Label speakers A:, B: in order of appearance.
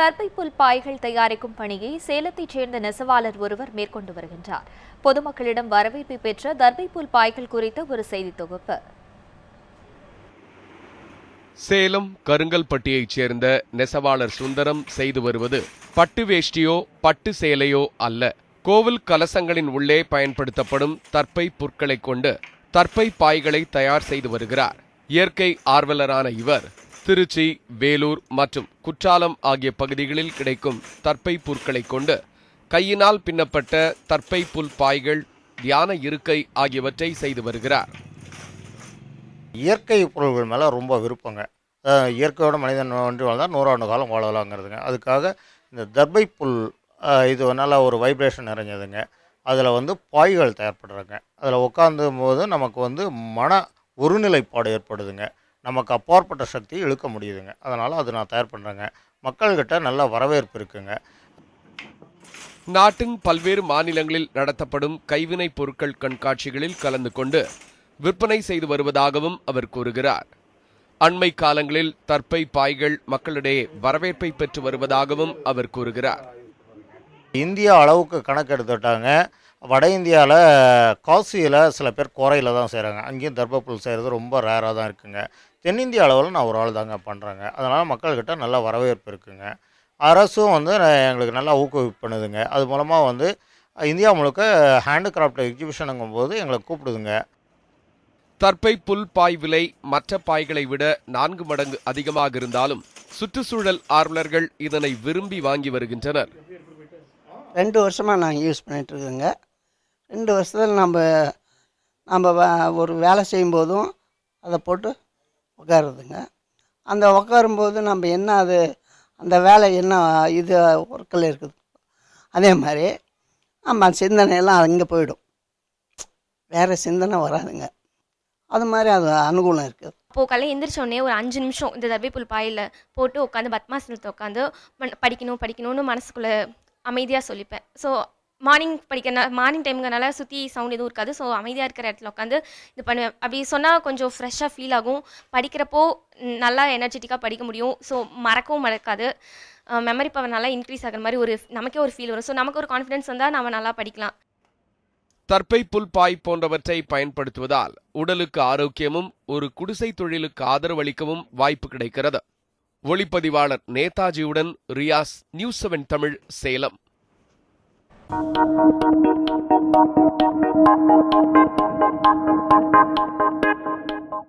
A: தர்பை புல் பாய்கள் தயாரிக்கும் பணியை சேலத்தைச் சேர்ந்த நெசவாளர் ஒருவர் மேற்கொண்டு வருகின்றார். பொதுமக்களிடம் வரவேற்பை பெற்ற தர்பை புல் பாய்கள் குறித்த ஒரு செய்தி தொகுப்பு.
B: சேலம் கருங்கல்பட்டியைச் சேர்ந்த நெசவாளர் சுந்தரம் செய்து வருவது பட்டு வேஷ்டியோ பட்டு சேலையோ அல்ல. கோவில் கலசங்களின் உள்ளே பயன்படுத்தப்படும் தற்பை புற்களைக் கொண்டு தற்பை பாய்களை தயார் செய்து வருகிறார். இயற்கை ஆர்வலரான இவர் திருச்சி வேலூர் மற்றும் குற்றாலம் ஆகிய பகுதிகளில் கிடைக்கும் தற்பை புற்களைக் கொண்டு கையினால் பின்னப்பட்ட தற்பை புல் பாய்கள் தியான இருக்கை ஆகியவற்றை செய்து வருகிறார்.
C: இயற்கை பொருள்கள் மேலே ரொம்ப விருப்பங்க. இயற்கையோட மனிதன் ஒன்று வாழ்ந்தால் நூறாண்டு காலம் வாழலாங்கிறதுங்க. அதுக்காக இந்த தர்பை புல் இது நல்ல ஒரு வைப்ரேஷன் நிறைஞ்சதுங்க. அதில் வந்து பாய்கள் தயார்படுறாங்க. அதில் உட்காந்து போது நமக்கு வந்து மன ஒருநிலைப்பாடு ஏற்படுதுங்க. நமக்கு அப்பாற்பட்ட சக்தி இழுக்க முடியுதுங்க. அதனால் அது நான் தயார் பண்ணுறேங்க மக்கள்கிட்ட நல்ல வரவேற்பு இருக்குங்க.
B: நாட்டின் பல்வேறு மாநிலங்களில் நடத்தப்படும் கைவினைப் பொருட்கள் கண்காட்சிகளில் கலந்து கொண்டு விற்பனை செய்து வருவதாகவும் அவர் கூறுகிறார். அண்மை காலங்களில் தற்பை பாய்கள் மக்களிடையே வரவேற்பை பெற்று வருவதாகவும் அவர் கூறுகிறார்.
C: இந்தியா அளவுக்கு கணக்கு எடுத்துட்டாங்க வட இந்தியாவில் காசியில் சில பேர் குறையில் தான் செய்கிறாங்க அங்கேயும் தர்பப்புல் செய்கிறது ரொம்ப ரேராக தான் இருக்குங்க. தென்னிந்திய அளவில் நான் ஒரு ஆள் தாங்க பண்ணுறேங்க அதனால் மக்கள்கிட்ட நல்ல வரவேற்பு இருக்குங்க. அரசும் வந்து எங்களுக்கு நல்லா ஊக்குவிப்பு பண்ணுதுங்க அது மூலமாக வந்து இந்தியா முழுக்க ஹேண்டுகிராஃப்ட் எக்ஸிபிஷனுங்கும் போது எங்களை கூப்பிடுதுங்க.
B: தற்பை புல் பாய் விலை மற்ற பாய்களை விட நான்கு மடங்கு அதிகமாக இருந்தாலும் சுற்றுச்சூழல் ஆர்வலர்கள் இதனை விரும்பி வாங்கி வருகின்றனர்.
D: ரெண்டு வருஷமாக நாங்கள் யூஸ் பண்ணிகிட்டு இருக்கோங்க ரெண்டு வருஷத்தில் நம்ம நம்ம வே- ஒரு வேலை செய்யும்போதும் அதை போட்டு உட்காருதுங்க அந்த உட்காரும்போது நம்ம என்ன அது அந்த வேலை என்ன இது ஒர்க்கில் இருக்குது. அதே மாதிரி நம்ம சிந்தனையெல்லாம் அங்கே போயிடும். வேறு சிந்தனை வராதுங்க. அது மாதிரி அது அனுகூலம் இருக்குது.
E: அப்போது காலையில் எந்திரிச்ச ஒரு அஞ்சு நிமிஷம் இந்த தர்பைப்புல் பாயில் போட்டு உட்காந்து பத்மாசனத்தை உட்காந்து படிக்கணும் படிக்கணும்னு மனசுக்குள்ளே அமைதியாக சொல்லிப்பேன். ஸோ மார்னிங் படிக்கிற மார்னிங் டைம்ங்கிறனால சுற்றி சவுண்ட் எதுவும் இருக்காது. ஸோ அமைதியாக இருக்கிற இடத்துல உட்காந்து இது பண்ணுவேன். அப்படி சொன்னால் கொஞ்சம் ஃப்ரெஷ்ஷாக ஃபீல் ஆகும். படிக்கிறப்போ நல்லா எனர்ஜெட்டிக்காக படிக்க முடியும். ஸோ மறக்கவும் மறக்காது. மெமரி பவர் நல்லா இன்க்ரீஸ் ஆகிற மாதிரி ஒரு நமக்கே ஒரு ஃபீல் வரும். ஸோ நமக்கு ஒரு கான்ஃபிடன்ஸ் வந்தால் நம்ம நல்லா படிக்கலாம்.
B: தற்பை புல் பாய் போன்றவற்றை பயன்படுத்துவதால் உடலுக்கு ஆரோக்கியமும் ஒரு குடிசை தொழிலுக்கு ஆதரவளிக்கவும் வாய்ப்பு கிடைக்கிறது. ஒளிப்பதிவாளர் நேதாஜியுடன் Riyaz news seven Tamil Salem. Thank you.